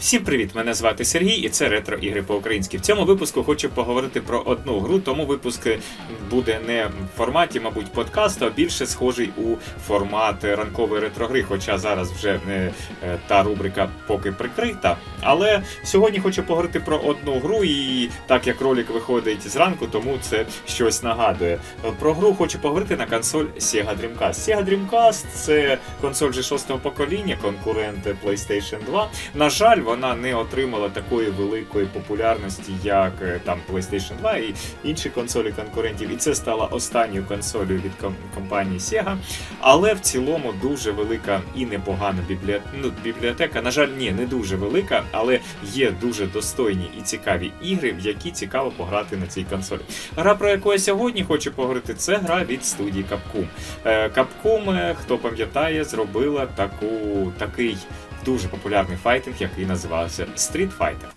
Всім привіт! Мене звати Сергій, і це ретро ігри по-українськи. В цьому випуску хочу поговорити про одну гру, тому випуск буде не в форматі, мабуть, подкасту, а більше схожий у формат ранкової ретрогри, хоча зараз вже е, та рубрика поки прикрита. Але сьогодні хочу поговорити про одну гру, і так як ролик виходить зранку, тому це щось нагадує. Про гру хочу поговорити на консоль Sega Dreamcast. Sega Dreamcast це консоль вже шостого покоління, конкурент PlayStation 2. На жаль, вона не отримала такої великої популярності, як е, там PlayStation 2 і інші консолі конкурентів. І це стала останньою консолью від компанії Sega. Але в цілому дуже велика і непогана бібліотека. Ну, бібліотека. На жаль, ні, не дуже велика, але є дуже достойні і цікаві ігри, в які цікаво пограти на цій консолі. Гра, про яку я сьогодні хочу поговорити, це гра від студії Capcom. Е, Capcom, е, хто пам'ятає, зробила таку, такий дуже популярний файтинг, який називався Street Fighter.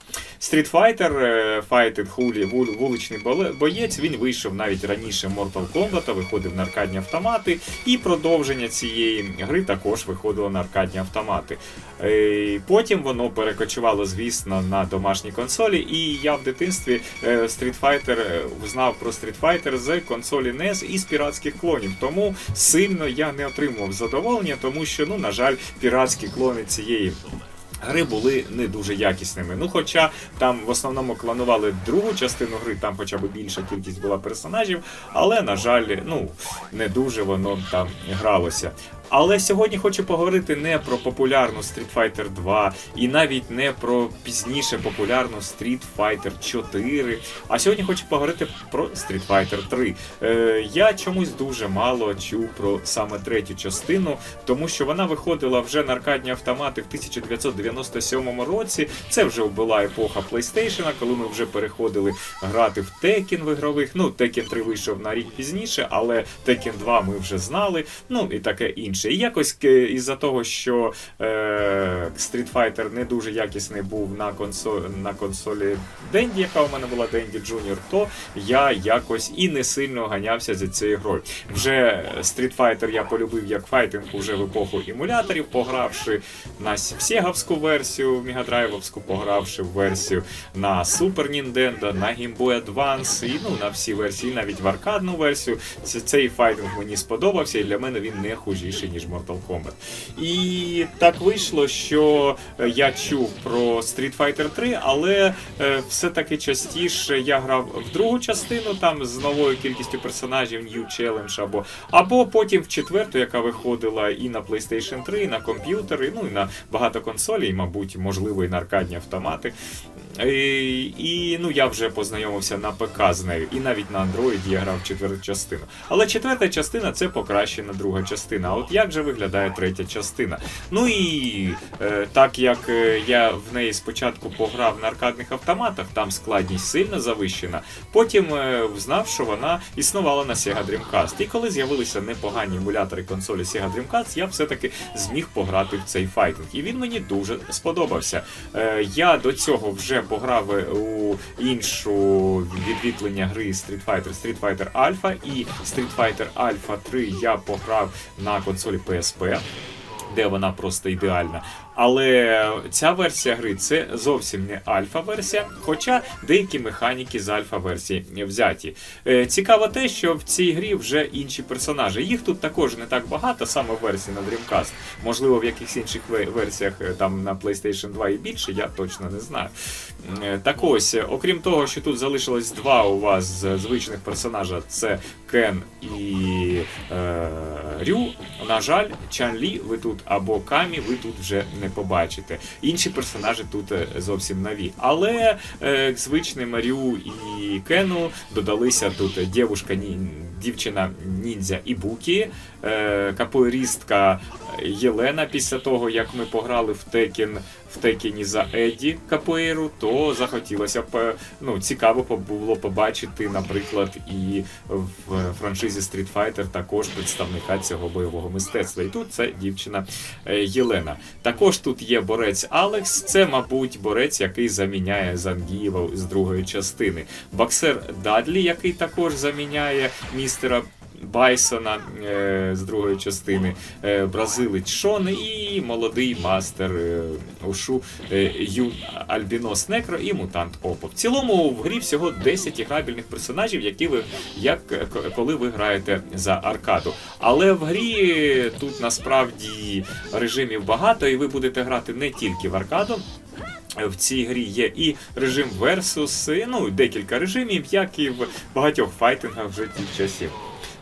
Е, файтинг хулі, вуличний боєць, він вийшов навіть раніше Mortal Kombat, виходив на аркадні автомати, і продовження цієї гри також виходило на аркадні автомати. Е, Потім воно перекочувало, звісно, на домашні консолі, і я в дитинстві е, Street Fighter е, знав про Street Fighter з консолі NES і з піратських клонів. Тому сильно я не отримував задоволення, тому що, ну, на жаль, піратські клони цієї. Гри були не дуже якісними. Ну, хоча там в основному кланували другу частину гри, там хоча б більша кількість була персонажів, але, на жаль, ну, не дуже воно там гралося. Але сьогодні хочу поговорити не про популярну Street Fighter 2 і навіть не про пізніше популярну Street Fighter 4. А сьогодні хочу поговорити про Street Fighter 3. Е, я чомусь дуже мало чув про саме третю частину, тому що вона виходила вже на аркадні автомати в 1997 році. Це вже була епоха PlayStation, коли ми вже переходили грати в Tekken в ігрових. Ну, Tekken 3 вийшов на рік пізніше, але Tekken 2 ми вже знали. Ну і таке інше. І якось е, із-за того, що е, Street Fighter не дуже якісний був на консолі, на консолі Dendy, яка у мене була Dendy Junior, то я якось і не сильно ганявся за цією грою. Вже Street Fighter я полюбив як файтинг уже в епоху емуляторів, погравши на Сеговську версію, Мегадрайвовську, погравши в версію на Super Nintendo, на Game Boy Advance і ну, на всі версії, навіть в аркадну версію. Цей файтинг мені сподобався, і для мене він не хужіший, ніж Mortal Kombat. І так вийшло, що е, я чув про Street Fighter 3, але е, все-таки частіше я грав в другу частину, там з новою кількістю персонажів, New Challenge, або, або потім в четверту, яка виходила і на PlayStation 3, і на комп'ютери, ну і на багато консолей, мабуть, можливо, і на аркадні автомати. І, і ну я вже познайомився на ПК з нею, і навіть на Android я грав четверту частину. Але четверта частина це покращена друга частина. А от як же виглядає третя частина? Ну і е, так як е, я в неї спочатку пограв на аркадних автоматах, там складність сильно завищена. Потім е, взнав, що вона існувала на Sega Dreamcast. І коли з'явилися непогані емулятори консолі Sega Dreamcast, я все-таки зміг пограти в цей файтинг. І він мені дуже сподобався. Е, я до цього вже пограв у іншу відвітлення гри Street Fighter, Street Fighter Alpha і Street Fighter Alpha 3 я пограв на консолі PSP. Де вона просто ідеальна. Але ця версія гри це зовсім не альфа-версія, хоча деякі механіки з альфа-версії взяті. Е, Цікаво те, що в цій грі вже інші персонажі. Їх тут також не так багато, саме в версії на Dreamcast. Можливо, в якихось інших версіях е, там на PlayStation 2 і більше, я точно не знаю. Е, Так ось, окрім того, що тут залишилось два у вас звичних персонажа, це Кен і е, Рю. На жаль, Чан Лі ви тут або Камі, ви тут вже не побачите. Інші персонажі тут е, зовсім нові. Але е, звичним Рю і Кену додалися тут дівчина ніндзя Ібукі, е, капоїристка Єлена після того, як ми пограли в Текен в Текені за Еді Капоейру, то захотілося б е, ну, цікаво було побачити, наприклад, і в франшизі Street Fighter також представника цього бойового мистецтва. І тут це дівчина е, Єлена. Також тут є борець Алекс. Це, мабуть, борець, який заміняє Зангієва з другої частини. Боксер Дадлі, який також заміняє містера Байсона е, з другої частини, е, бразилець Шон і молодий мастер Ушу е, Ю Альбінос Некро і Мутант Опо. В цілому в грі всього 10 іграбельних персонажів, які ви як коли ви граєте за аркаду. Але в грі тут насправді режимів багато, і ви будете грати не тільки в аркаду. В цій грі є і режим Versus, ну декілька режимів, як і в багатьох файтингах вже тих часів.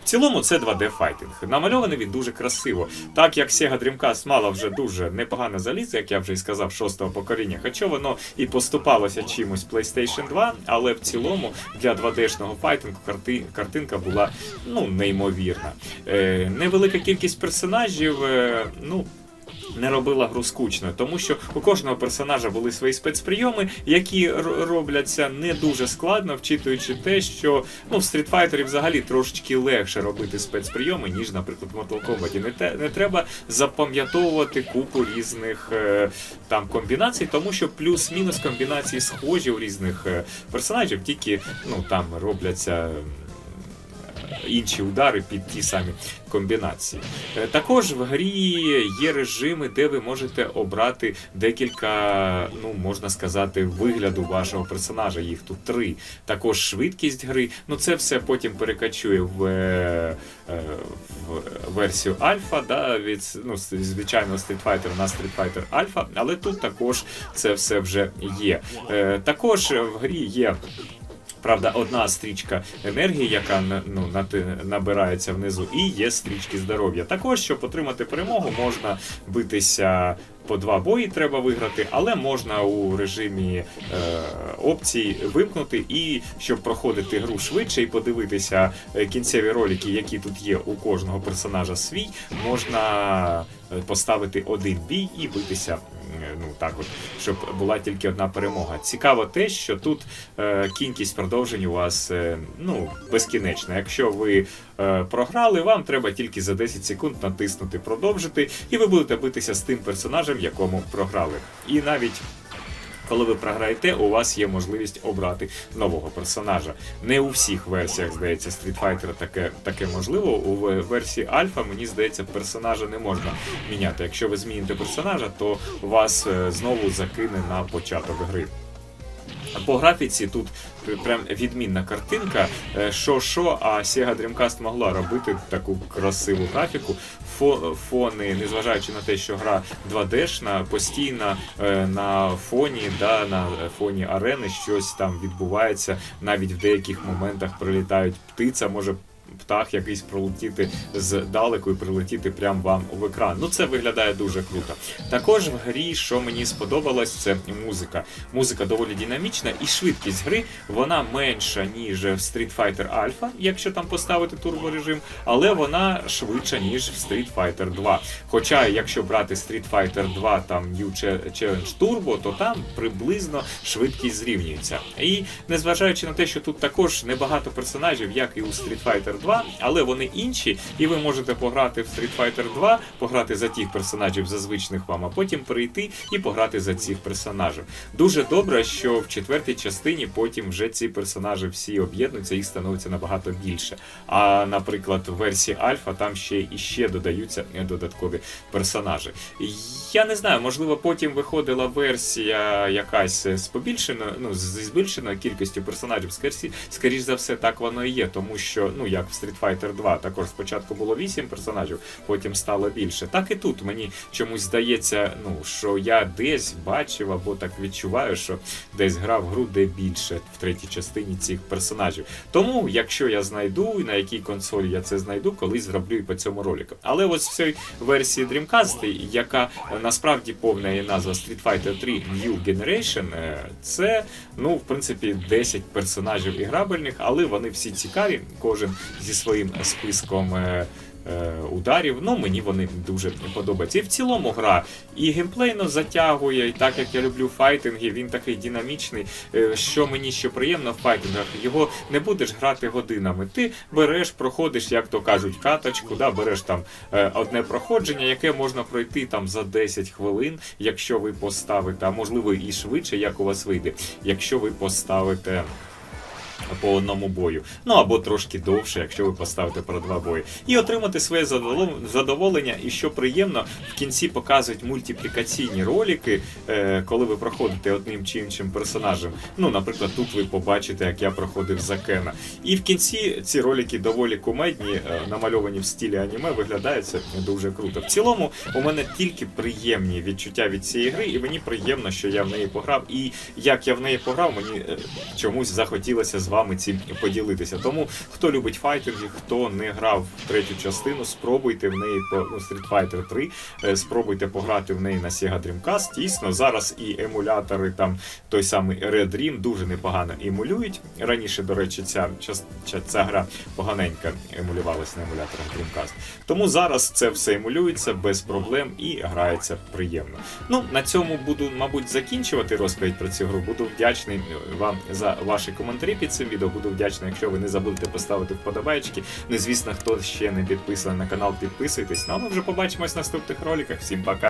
В цілому це 2D файтинг. Намальований він дуже красиво. Так як Sega Dreamcast мала вже дуже непогане залізо, як я вже і сказав, шостого покоління, хоча воно і поступалося чимось PlayStation 2, але в цілому для 2D-шного файтингу карти, картинка була ну, неймовірна. Е, невелика кількість персонажів, е, ну не робила гру скучною, тому що у кожного персонажа були свої спецприйоми, які робляться не дуже складно, вчитуючи те, що ну в Street Fighter взагалі трошечки легше робити спецприйоми, ніж, наприклад, в Mortal Kombat. Не, те, не треба запам'ятовувати купу різних е, там комбінацій, тому що плюс-мінус комбінації схожі у різних е, персонажів, тільки ну там робляться. Інші удари під ті самі комбінації. Е, Також в грі є режими, де ви можете обрати декілька, ну можна сказати, вигляду вашого персонажа. Їх тут три. Також швидкість гри. Ну це все потім перекачує в, е, е, в версію Альфа, да, від ну, з- звичайного Street Fighter на Street Fighter Alpha, але тут також це все вже є. Також в грі є. Правда, одна стрічка енергії, яка ну, набирається внизу, і є стрічки здоров'я. Також, щоб отримати перемогу, можна битися по два бої, треба виграти, але можна у режимі е, опцій вимкнути, і щоб проходити гру швидше і подивитися е, кінцеві ролики, які тут є у кожного персонажа свій, можна е, поставити один бій і битися. Е, Ну так от, щоб була тільки одна перемога. Цікаво те, що тут е, кількість продовжень у вас е, ну, безкінечна. Якщо ви е, програли, вам треба тільки за 10 секунд натиснути продовжити, і ви будете битися з тим персонажем, якому програли. І навіть коли ви програєте, у вас є можливість обрати нового персонажа. Не у всіх версіях, здається, Street Fighter таке, таке можливо. У версії Альфа, мені здається, персонажа не можна міняти. Якщо ви зміните персонажа, то вас е, знову закине на початок гри. По графіці тут прям відмінна картинка. Е, Що що, а Sega Dreamcast могла робити таку красиву графіку. Фо- Фони, незважаючи на те, що гра 2D-шна, постійно е, на фоні, да, на фоні арени щось там відбувається. Навіть в деяких моментах прилітають птиця, може птах якийсь пролетіти здалеку і прилетіти прямо вам в екран. Ну це виглядає дуже круто. Також в грі, що мені сподобалось, це музика. Музика доволі динамічна, і швидкість гри вона менша, ніж в Street Fighter Alpha, якщо там поставити турборежим, але вона швидша, ніж в Street Fighter 2. Хоча, якщо брати Street Fighter 2 там New Challenge Turbo, то там приблизно швидкість зрівнюється. І незважаючи на те, що тут також небагато персонажів, як і у Street Fighter 2, але вони інші, і ви можете пограти в Street Fighter 2, пограти за тих персонажів зазвичних вам, а потім прийти і пограти за цих персонажів. Дуже добре, що в четвертій частині потім вже ці персонажі всі об'єднуються, їх становиться набагато більше. А, наприклад, в версії Альфа там ще і ще додаються додаткові персонажі. Я не знаю, можливо, потім виходила версія якась з побільшеною, ну зі збільшеною кількістю персонажів. Скоріше, скоріш за все, так воно і є, тому що ну як в Street Fighter 2, також спочатку було 8 персонажів, потім стало більше. Так і тут мені чомусь здається, ну що я десь бачив або так відчуваю, що десь грав гру, де більше в третій частині цих персонажів. Тому, якщо я знайду і на якій консолі я це знайду, колись зроблю і по цьому ролику. Але ось в цій версії Dreamcast, яка насправді повна її назва Street Fighter 3 New Generation, е, це ну в принципі 10 персонажів іграбельних, але вони всі цікаві, кожен зі своїм списком. е, е, Ударів, ну мені вони дуже подобаються. І в цілому гра і геймплейно затягує, і так як я люблю файтинги, він такий динамічний. Е, Що мені ще приємно в файтингах, його не будеш грати годинами. Ти береш, проходиш, як то кажуть, каточку, да, береш там одне проходження, яке можна пройти там за 10 хвилин, якщо ви поставите, а можливо і швидше, як у вас вийде, якщо ви поставите по одному бою. Ну або трошки довше, якщо ви поставите про два бої. І отримати своє задовол- задоволення. І що приємно, в кінці показують мультиплікаційні ролики, е, коли ви проходите одним чи іншим персонажем. Ну, наприклад, тут ви побачите, як я проходив Закена. І в кінці ці ролики доволі кумедні, е, намальовані в стилі аніме, виглядає це дуже круто. В цілому, у мене тільки приємні відчуття від цієї гри, і мені приємно, що я в неї пограв. І як я в неї пограв, мені е, чомусь захотілося з вами цим поділитися. Тому хто любить файтинги, хто не грав в третю частину, спробуйте в неї по ну, Street Fighter 3, е, спробуйте пограти в неї на Sega Dreamcast. Дійсно, зараз і емулятори, там той самий Red Dream дуже непогано емулюють. Раніше, до речі, ця, ця, ця гра поганенько емулювалася на емуляторах Dreamcast. Тому зараз це все емулюється без проблем і грається приємно. Ну, на цьому буду, мабуть, закінчувати розповідь про цю гру. Буду вдячний е, вам за ваші коментарі під цим відео. Буду вдячний, якщо ви не забудете поставити вподобайки. Ну, звісно, хто ще не підписаний на канал, підписуйтесь. Ну а ми вже побачимось в наступних роликах. Всім пока!